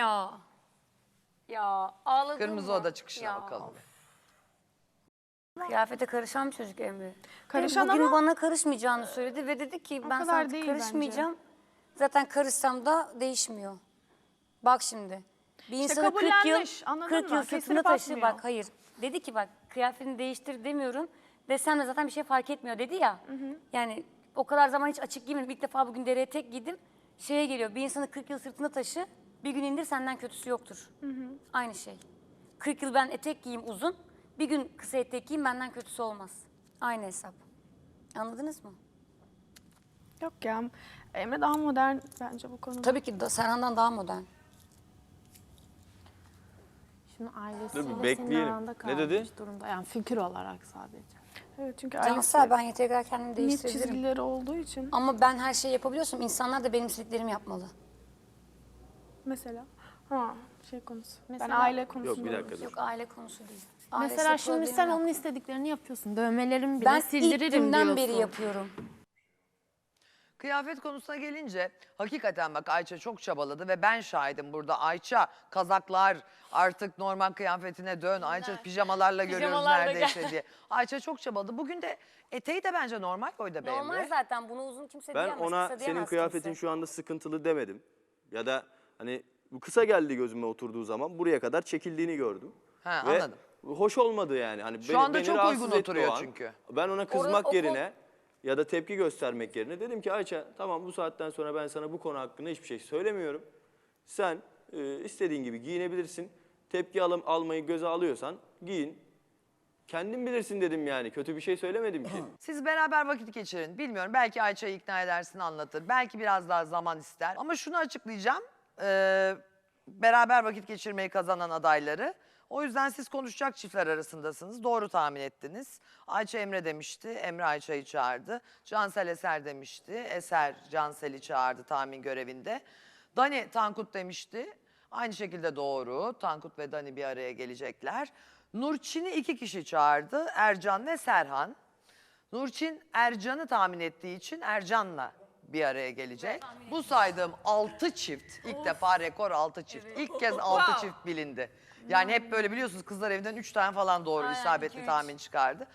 Ya. Ya ağladın Kırmızı mı? oda çıkışına Ya. bakalım. Kıyafete karışan bir çocuk Emre. Karışan bugün ama- bana karışmayacağını söyledi ve dedi ki ben kadar sana değil karışmayacağım. Zaten karışsam da değişmiyor. Bak şimdi. Bir insanı 40 yıl, kabullenmiş, anladın 40 mı? yıl sırtında Kestirip taşı atmıyor. bak hayır. Dedi ki bak kıyafetini değiştir demiyorum. Desem de zaten bir şey fark etmiyor dedi ya. Yani o kadar zaman hiç açık giymedim. İlk defa bugün dereye tek giydim. Şeye geliyor bir insanı 40 yıl sırtında taşı bir gün indir senden kötüsü yoktur. Aynı şey. 40 yıl ben etek giyeyim uzun. Bir gün kısa etek giyeyim benden kötüsü olmaz. Aynı hesap. Anladınız mı? Yok ya. Emre daha modern bence bu konuda. Tabii ki da Serhan'dan daha modern. Şunu Dur ailesiyle bir senin bekleyelim. aranda Ne kalmış dedi? durumda. Yani fikir olarak sadece. Evet çünkü Cansel ailesi ben yeteneğe kadar kendimi net değiştirebilirim. çizgileri olduğu için. Ama ben her şeyi yapabiliyorsam insanlar da benim istediklerimi yapmalı. Mesela. Ha şey konusu. ben Mesela- aile konusunda. Yok bir dakika dur. Yok aile konusu değil. Mesela Ailesiyle şimdi sen yok. onun istediklerini yapıyorsun. Dövmelerimi bile ben ilk sildiririm günden diyorsun. beri yapıyorum. Kıyafet konusuna gelince hakikaten bak Ayça çok çabaladı ve ben şahidim burada. Ayça kazaklar artık normal kıyafetine dön. Ayça pijamalarla görüyoruz Pijamalarla neredeyse gel. diye. Ayça çok çabaladı. Bugün de eteği de bence normal boyda be Normal zaten bunu uzun kimse Ben diyemez. ona kısa senin kıyafetin kimse. şu anda sıkıntılı demedim. Ya da hani bu kısa geldi gözüme oturduğu zaman buraya kadar çekildiğini gördüm. Ha, Ve anladım. hoş olmadı yani. Hani Şu beni, anda beni çok rahatsız uygun etti oturuyor o an. çünkü. Ben ona kızmak o- yerine ya da tepki göstermek yerine dedim ki Ayça tamam bu saatten sonra ben sana bu konu hakkında hiçbir şey söylemiyorum. Sen e, istediğin gibi giyinebilirsin. Tepki alım, almayı göze alıyorsan giyin. Kendin bilirsin dedim yani. Kötü bir şey söylemedim ki. Siz beraber vakit geçirin. Bilmiyorum belki Ayça'yı ikna edersin anlatır. Belki biraz daha zaman ister. Ama şunu açıklayacağım. Ee, beraber vakit geçirmeyi kazanan adayları. O yüzden siz konuşacak çiftler arasındasınız. Doğru tahmin ettiniz. Ayça Emre demişti. Emre Ayça'yı çağırdı. Cansel Eser demişti. Eser Cansel'i çağırdı tahmin görevinde. Dani Tankut demişti. Aynı şekilde doğru. Tankut ve Dani bir araya gelecekler. Nurçin'i iki kişi çağırdı. Ercan ve Serhan. Nurçin Ercan'ı tahmin ettiği için Ercan'la bir araya gelecek. Bu saydığım altı çift, ilk defa rekor altı çift. İlk kez altı çift bilindi. Yani hep böyle biliyorsunuz kızlar evinden üç tane falan doğru Aynen, isabetli iki, üç. tahmin çıkardı.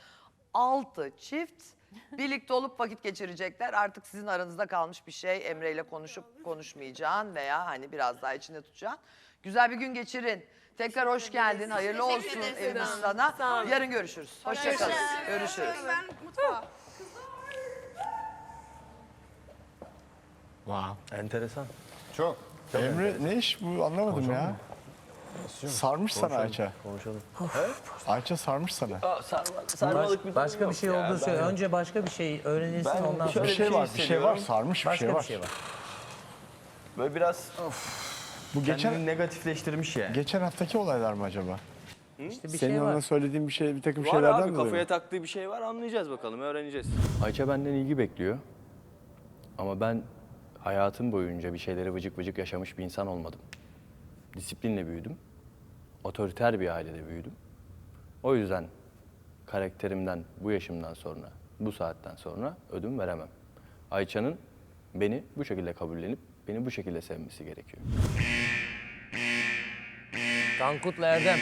Altı çift birlikte olup vakit geçirecekler. Artık sizin aranızda kalmış bir şey Emre ile konuşup konuşmayacağın veya hani biraz daha içinde tutacağın. Güzel bir gün geçirin. Tekrar hoş geldin. Hayırlı olsun evimiz sana. Yarın görüşürüz. Hoşçakalın. Görüşürüz. Enteresan. Çok. Emre ne iş bu anlamadım ya. Sarmış sana Ayça. Konuşalım. Ayça sarmış sana. Sarmalık bir Başka bir şey olduğunu söyle. Önce başka bir şey öğrenirsin Ben ondan sonra. Bir şey bir şey var, bir şey var, sarmış bir Başka şey bir var. şey var. Böyle biraz Bu geçen... negatifleştirmiş yani. geçen haftaki olaylar mı acaba? İşte bir Senin şey ona var. söylediğin bir şey, bir takım Var şeylerden abi dolayı kafaya mı? taktığı bir şey var anlayacağız bakalım öğreneceğiz. Ayça benden ilgi bekliyor. Ama ben hayatım boyunca bir şeyleri vıcık vıcık yaşamış bir insan olmadım. Disiplinle büyüdüm. Otoriter bir ailede büyüdüm. O yüzden karakterimden bu yaşımdan sonra, bu saatten sonra ödün veremem. Ayça'nın beni bu şekilde kabullenip beni bu şekilde sevmesi gerekiyor. Tankut'la Erdem.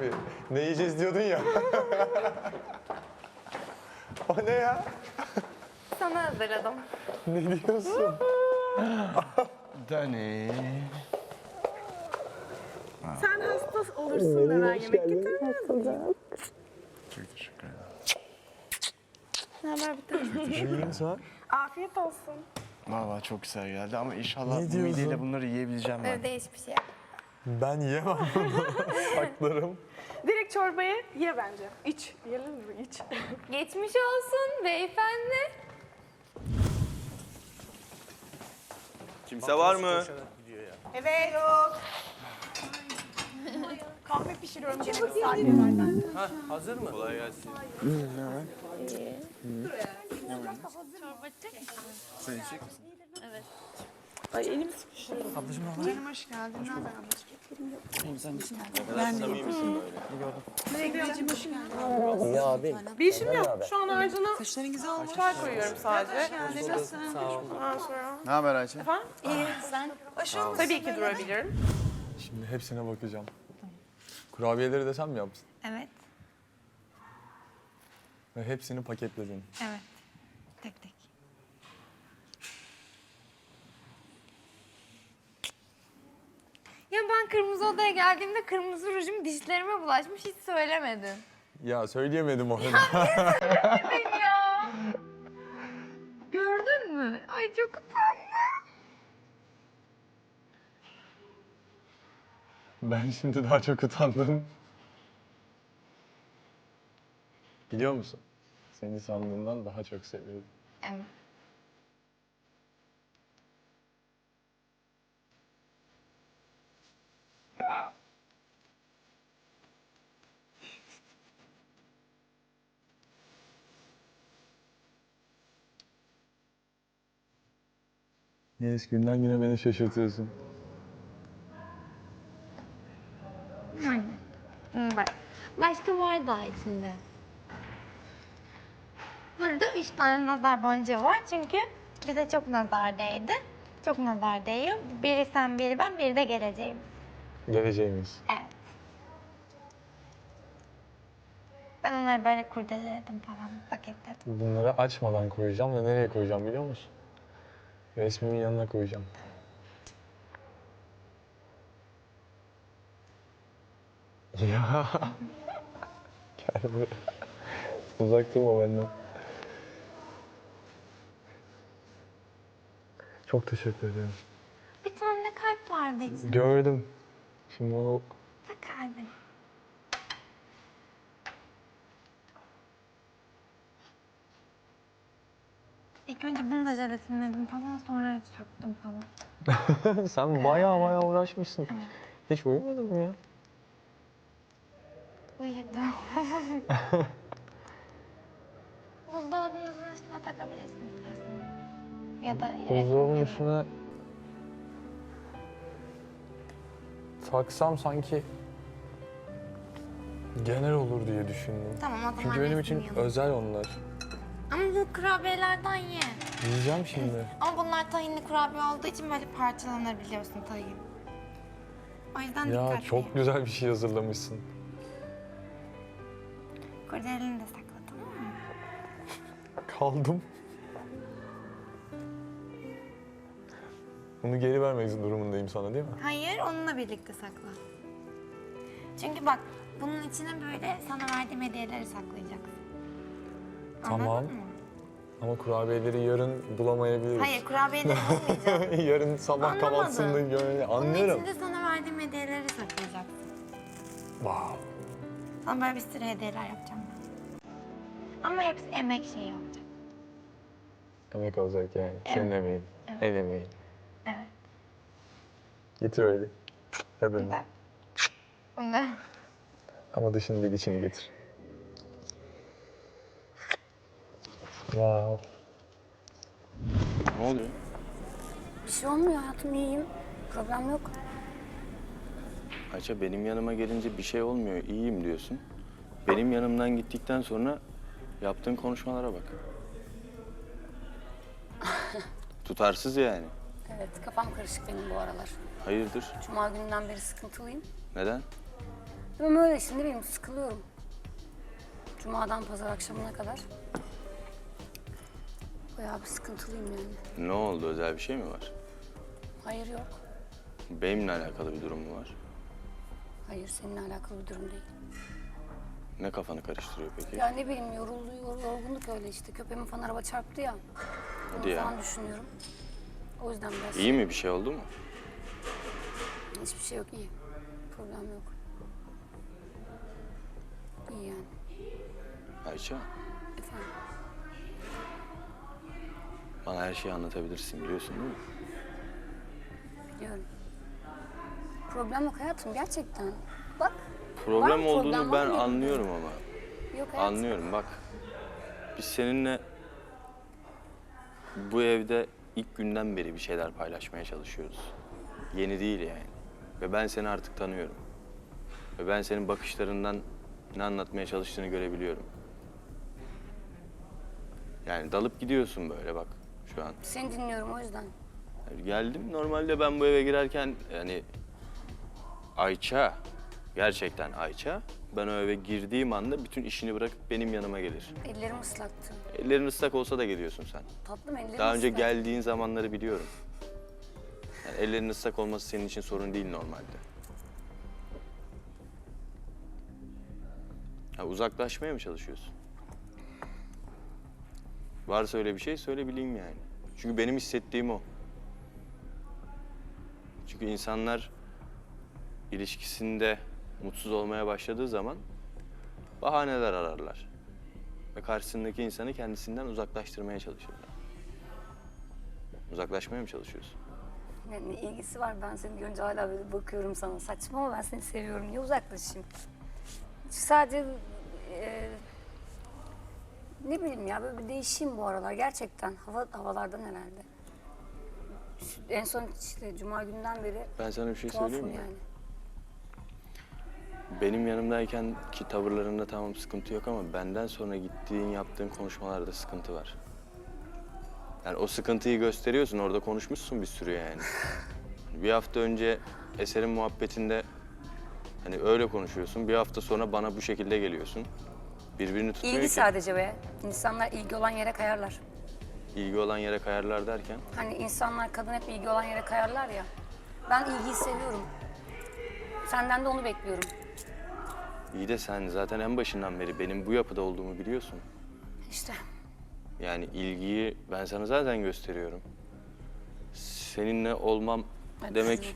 Abi ne yiyeceğiz diyordun ya. o ne ya? Sana hazırladım. Ne diyorsun? Dani. Sen hasta olursun da ben yemek getirmem. Çok teşekkür ederim. Ne haber bir tane? Afiyet olsun. Valla çok güzel geldi ama inşallah bu mideyle bunları yiyebileceğim ben. Evde hiçbir şey. Ben yiyemem bunu. Saklarım. Direkt çorbayı ye bence. İç. Yiyelim mi? İç. Geçmiş olsun beyefendi. Kimse var mı? Evet. Yok. Kahve pişiriyorum. Yemek saatlerden. Hazır mı? Kolay gelsin. Ay elim sıkıştı. Canım hoş geldin. Ne haber Ya abi. Bir yok. Şu an Ercan'a çay koyuyorum sadece. Ne haber Ayça? Tabii ki durabilirim. Şimdi hepsine bakacağım. Kurabiyeleri de sen mi yaptın? Evet, Ve hepsini paketledin. evet. Tek tek. Ya ben kırmızı odaya geldiğimde kırmızı rujum dişlerime bulaşmış hiç söylemedin. Ya söyleyemedim onu. ya. Gördün mü? Ay çok utandım. ben şimdi daha çok utandım. Biliyor musun? Seni sandığımdan daha çok seviyorum. Evet. Yes, günden güne beni şaşırtıyorsun. Bak. Başka var daha içinde. Burada üç tane nazar boncuğu var çünkü bize çok nazar değdi. Çok nazar değiyor. Biri sen, biri ben, biri de geleceğim. Geleceğimiz. Evet. Ben onları böyle kurdeledim falan, paketledim. Bunları açmadan koyacağım ve nereye koyacağım biliyor musun? Resmimin yanına koyacağım. Ya. Gel buraya. Uzak durma benden. Çok teşekkür ederim. Bir tane de kalp vardı içinde. Gördüm. Şimdi o Bak kalbim. İlk önce bunu da jelatinledim falan sonra söktüm falan. sen bayağı bayağı uğraşmışsın. Hiç uyumadın mı ya? Uyudum. Buzdolabınızın üstüne takabilirsiniz isterseniz. Ya da yere Buzdolabının üstüne taksam sanki genel olur diye düşündüm. Tamam o zaman Çünkü benim için özel onlar. Ama bu kurabiyelerden ye. Yiyeceğim şimdi. Ama bunlar tahinli kurabiye olduğu için böyle parçalanır biliyorsun tahin. O yüzden Ya dikkatli. çok güzel bir şey hazırlamışsın. Kurdeleni de sakla tamam mı? Kaldım. Bunu geri vermek durumundayım sana değil mi? Hayır onunla birlikte sakla. Çünkü bak bunun içine böyle sana verdiğim hediyeleri saklayacaksın. Tamam. Anladın mı? Ama kurabiyeleri yarın bulamayabiliriz. Hayır kurabiyeleri olmayacak. yarın sabah kahvaltısında göre Bunun anlıyorum. içinde sana verdiğim hediyeleri saklayacaksın. Wow. Sana böyle bir sürü hediyeler yapacağım ben. Ama hepsi emek şeyi olacak. Emek olacak yani. Senin emeğin. El emeğin. Evet. Getir öyle. Öbürünü. Bunu Ama dışını değil içini getir. Wow. Ne oluyor? Bir şey olmuyor hayatım iyiyim. Problem yok. Ayça benim yanıma gelince bir şey olmuyor, iyiyim diyorsun. Benim yanımdan gittikten sonra yaptığın konuşmalara bak. Tutarsız yani. Evet kafam karışık benim bu aralar. Hayırdır? Cuma gününden beri sıkıntılıyım. Neden? Ama öyle şimdi benim sıkılıyorum. Cuma'dan pazar akşamına kadar. Bayağı bir sıkıntılıyım yani. Ne oldu? Özel bir şey mi var? Hayır yok. Benimle alakalı bir durum mu var? Hayır seninle alakalı bir durum değil. Ne kafanı karıştırıyor peki? Ya ne bileyim yoruldu, yor- yorgunluk öyle işte. Köpeğimin falan araba çarptı ya. Hadi Onu ya. falan düşünüyorum. O yüzden biraz İyi mi? Bir şey oldu mu? hiçbir şey yok iyi. Problem yok. İyi yani. Ayça, bana her şeyi anlatabilirsin biliyorsun değil mi? Biliyorum. Problem yok hayatım gerçekten. Bak. Problem mı olduğunu problem, ben mı? anlıyorum ama. Yok hayatım. Anlıyorum bak. Biz seninle bu evde ilk günden beri bir şeyler paylaşmaya çalışıyoruz. Yeni değil yani. Ve ben seni artık tanıyorum. Ve ben senin bakışlarından ne anlatmaya çalıştığını görebiliyorum. Yani dalıp gidiyorsun böyle bak şu an. Seni dinliyorum o yüzden. Geldim. Normalde ben bu eve girerken yani Ayça, gerçekten Ayça, ben o eve girdiğim anda bütün işini bırakıp benim yanıma gelir. Ellerim ıslaktı. Ellerin ıslak olsa da geliyorsun sen. Tatlım ellerim Daha önce ıslak. geldiğin zamanları biliyorum. Yani ellerin ıslak olması senin için sorun değil normalde. Ha, uzaklaşmaya mı çalışıyorsun? Varsa öyle bir şey söyle bileyim yani. Çünkü benim hissettiğim o. Çünkü insanlar ilişkisinde mutsuz olmaya başladığı zaman bahaneler ararlar. Ve karşısındaki insanı kendisinden uzaklaştırmaya çalışırlar. Uzaklaşmaya mı çalışıyorsun? Yani ne ilgisi var ben seni görünce hala böyle bakıyorum sana. Saçma ama ben seni seviyorum. Niye uzaklaşayım? Sadece e, ne bileyim ya böyle bir değişeyim bu aralar gerçekten. Hava havalardan herhalde. Şu- En son işte cuma günden beri Ben sana bir şey söyleyeyim tuhafım mi? yani. Benim yanımdayken ki tavırlarında tamam sıkıntı yok ama benden sonra gittiğin yaptığın konuşmalarda sıkıntı var. Yani o sıkıntıyı gösteriyorsun orada konuşmuşsun bir sürü yani. bir hafta önce eserin muhabbetinde hani öyle konuşuyorsun. Bir hafta sonra bana bu şekilde geliyorsun. Birbirini tutmuyor İlgi ki. sadece be. İnsanlar ilgi olan yere kayarlar. İlgi olan yere kayarlar derken. Hani insanlar kadın hep ilgi olan yere kayarlar ya. Ben ilgiyi seviyorum. Senden de onu bekliyorum. İyi de sen zaten en başından beri benim bu yapıda olduğumu biliyorsun. İşte Yani ilgiyi ben sana zaten gösteriyorum. Seninle olmam hadi demek ya.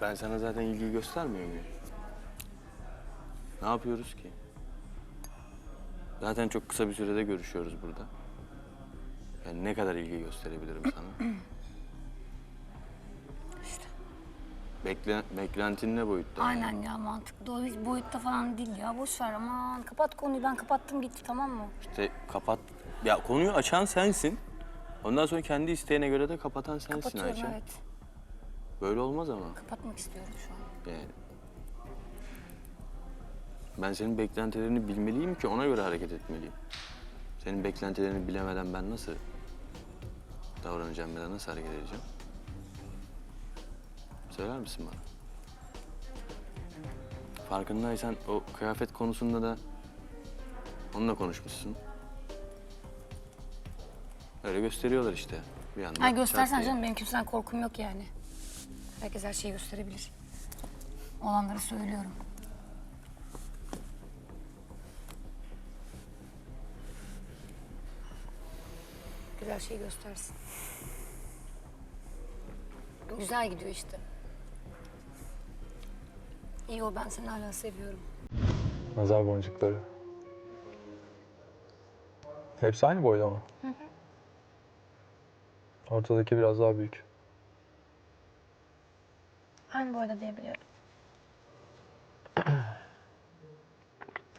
Ben sana zaten ilgiyi göstermiyor muyum? Ne yapıyoruz ki? Zaten çok kısa bir sürede görüşüyoruz burada. Yani ne kadar ilgi gösterebilirim sana? Bekle, beklentin ne boyutta? Aynen ya mantıklı. O hiç boyutta falan değil ya. Boş ver aman. Kapat konuyu. Ben kapattım gitti tamam mı? İşte kapat. Ya konuyu açan sensin. Ondan sonra kendi isteğine göre de kapatan sensin Kapatıyorum Ayça. evet. Böyle olmaz ama. Kapatmak istiyorum şu an. Yani. Ben senin beklentilerini bilmeliyim ki ona göre hareket etmeliyim. Senin beklentilerini bilemeden ben nasıl davranacağım ya da nasıl hareket edeceğim? Söyler misin bana? Farkındaysan o kıyafet konusunda da onunla konuşmuşsun. Öyle gösteriyorlar işte bir yandan. Ha göstersen canım benim kimseden korkum yok yani. Herkes her şeyi gösterebilir. Olanları söylüyorum. Güzel şey göstersin. Güzel gidiyor işte. İyi o ben seni hala seviyorum. Nazar boncukları. Hepsi aynı boyda mı? Ortadaki biraz daha büyük. Aynı boyda diyebiliyorum.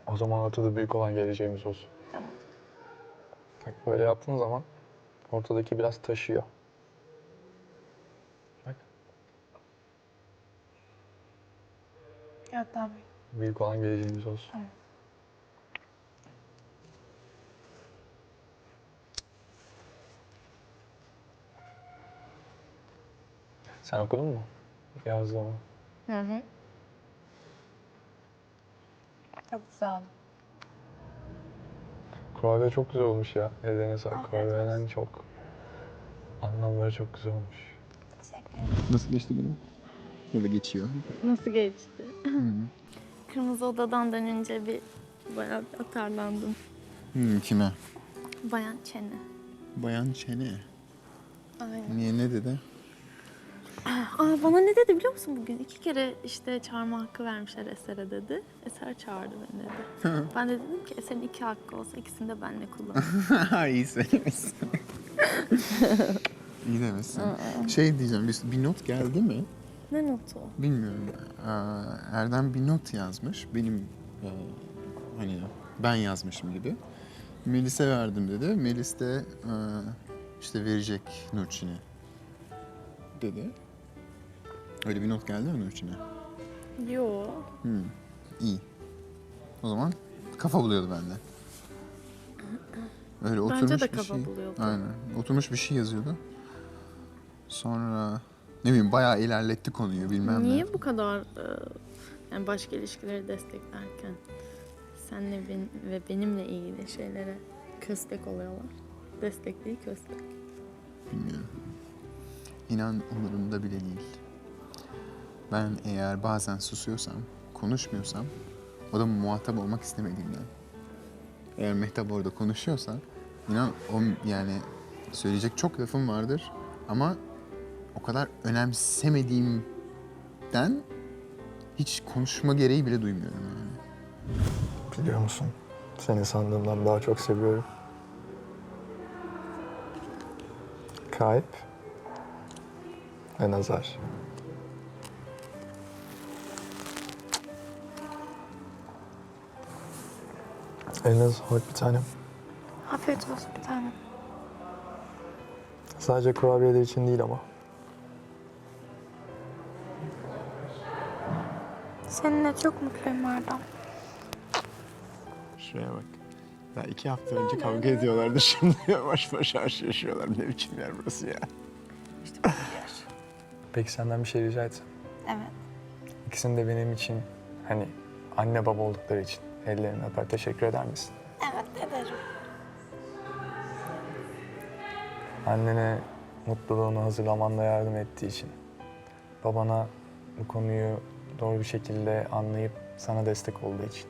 O zaman ortada büyük olan geleceğimiz olsun. Bak böyle yaptığın zaman ortadaki biraz taşıyor. Bak Yok daha büyük. büyük olan geleceğimiz olsun. Sen okudun mu? Yazdığımı. Hı hı. Çok güzel. Kurabiye çok güzel olmuş ya. Ellerine sağlık. Kurabiyenin çok anlamları çok güzel olmuş. Teşekkür ederim. Nasıl geçti günün? Böyle geçiyor. Nasıl geçti? Kırmızı odadan dönünce bir bayağı bir atarlandım. Hmm, kime? Bayan çene. Bayan Çene. Aynen. Niye ne dedi? Aa, bana ne dedi biliyor musun bugün? İki kere işte çağırma hakkı vermişler Eser'e dedi. Eser çağırdı beni dedi. ben de dedim ki Eser'in iki hakkı olsa ikisini de benle kullan. İyi söylemişsin. İyi demişsin. Şey diyeceğim, bir, bir not geldi mi? ne notu? Bilmiyorum. Erdem bir not yazmış. Benim e, hani ben yazmışım gibi. Melis'e verdim dedi. Melis de e, işte verecek Nurçin'e dedi. Öyle bir not geldi mi Nurçin'e? Yo. İyi. O zaman kafa buluyordu bende. Öyle oturmuş de bir kafa şey. buluyordu. Aynen. Oturmuş bir şey yazıyordu. Sonra ne bileyim bayağı ilerletti konuyu bilmem ne. Niye bu kadar e, yani başka ilişkileri desteklerken senle ben, ve benimle ilgili şeylere köstek oluyorlar? Destek değil köstek. Bilmiyorum. İnan umurumda bile değil. Ben eğer bazen susuyorsam, konuşmuyorsam o da muhatap olmak istemediğimden. Eğer Mehtap orada konuşuyorsa inan o yani söyleyecek çok lafım vardır ama o kadar önemsemediğimden hiç konuşma gereği bile duymuyorum yani. Biliyor musun? Seni sandığımdan daha çok seviyorum. Kalp ve nazar. Eline sağlık bir tanem. Afiyet olsun bir tanem. Sadece kurabiyeler için değil ama. Seninle çok mutluyum Erdem. Şuraya bak. Daha iki hafta önce kavga ediyorlardı. Şimdi baş başa yaşıyorlar. Ne biçim yer burası ya. Peki senden bir şey rica etsem. Evet. İkisini de benim için hani anne baba oldukları için ellerini öper teşekkür eder misin? Evet ederim. Annene mutluluğunu hazırlamanla yardım ettiği için. Babana bu konuyu doğru bir şekilde anlayıp sana destek olduğu için.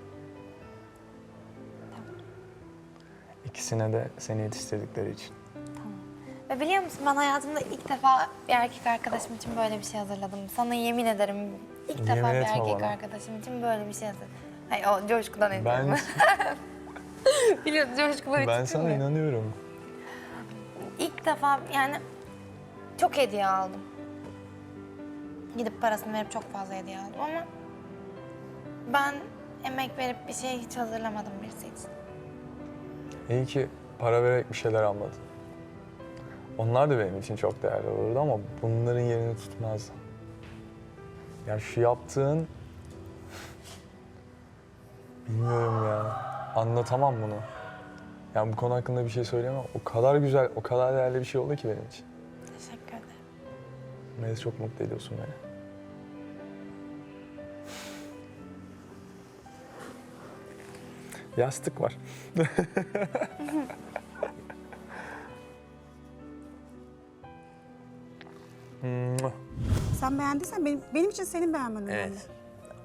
İkisine de seni yetiştirdikleri için. Ve biliyor musun ben hayatımda ilk defa bir erkek arkadaşım için böyle bir şey hazırladım. Sana yemin ederim ilk Yemin defa bir erkek bana. arkadaşım için böyle bir şey hazırladım. Ay o coşkudan ediyorum. Ben Biliyorsun coşkuları ben çıkıyor sana inanıyorum. İlk defa yani çok hediye aldım. Gidip parasını verip çok fazla hediye aldım ama ben emek verip bir şey hiç hazırlamadım birisi için. İyi ki para vererek bir şeyler almadın. Onlar da benim için çok değerli olurdu ama bunların yerini tutmazdı. Yani şu yaptığın... Bilmiyorum ya. Anlatamam bunu. Yani bu konu hakkında bir şey söyleyemem. O kadar güzel, o kadar değerli bir şey oldu ki benim için. Teşekkür ederim. Melis çok mutlu ediyorsun beni. Yastık var. Sen beğendiysen benim, benim için senin beğenmen önemli. Evet.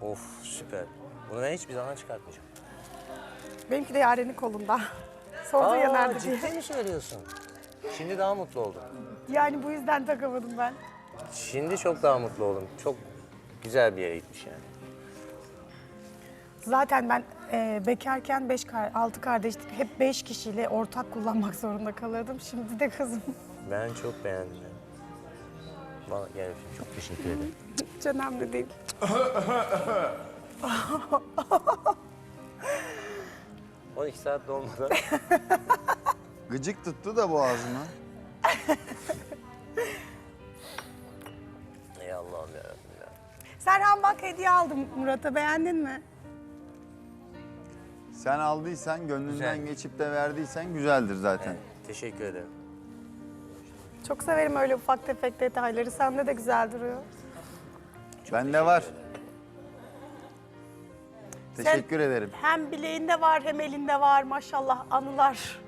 Of süper. Bunu ben hiçbir zaman çıkartmayacağım. Benimki de Yaren'in kolunda. Sordu ya nerede diye. ciddi mi söylüyorsun? Şimdi daha mutlu oldum. Yani bu yüzden takamadım ben. Şimdi çok daha mutlu oldum. Çok güzel bir yere gitmiş yani. Zaten ben e, bekarken beş kar, altı kardeştik. Hep beş kişiyle ortak kullanmak zorunda kalırdım. Şimdi de kızım. Ben çok beğendim. Yani. Bana gel öpeyim. Çok teşekkür ederim. Hiç önemli değil. Hı. 12 saat dolmadan Gıcık tuttu da boğazıma. Ey Allah'ım yarabbim ya. Serhan bak hediye aldım Murat'a. Beğendin mi? Sen aldıysan, gönlünden Güzel. geçip de verdiysen güzeldir zaten. Evet, teşekkür ederim. Çok severim öyle ufak tefek detayları. Sende de güzel duruyor. Bende var. Teşekkür ederim. Hem bileğinde var hem elinde var. Maşallah anılar.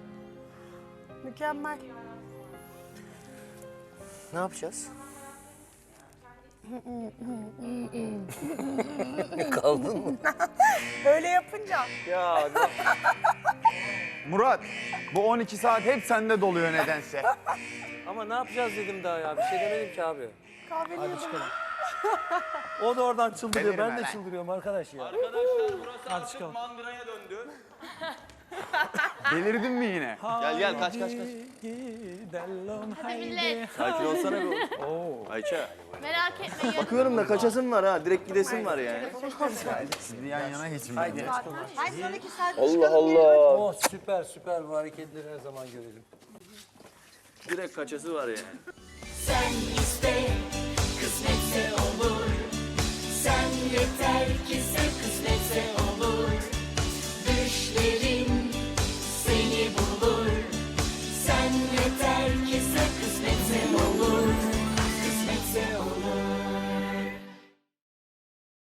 Mükemmel. Ne yapacağız? Kaldın mı? Böyle yapınca Ya Murat, bu 12 saat hep sende doluyor nedense. ama ne yapacağız dedim daha ya. Bir şey demedim ki abi. kahveni Hadi çıkalım. O da oradan çıldırıyor. Delirme Ben de çıldırıyorum arkadaş ya. Arkadaşlar burası artık çıkalım. döndü. Delirdin mi yine? Gel gel kaç kaç kaç. Hadi millet. Sakin olsana bir. Ayça. Merak etmeyin. Bakıyorum da kaçasın var ha. Direkt gidesin var yani. Bir yan yana geçin. Allah Allah. Oh süper süper bu hareketleri her zaman görelim. Direkt kaçası var yani. yeter ki sen kısmetse.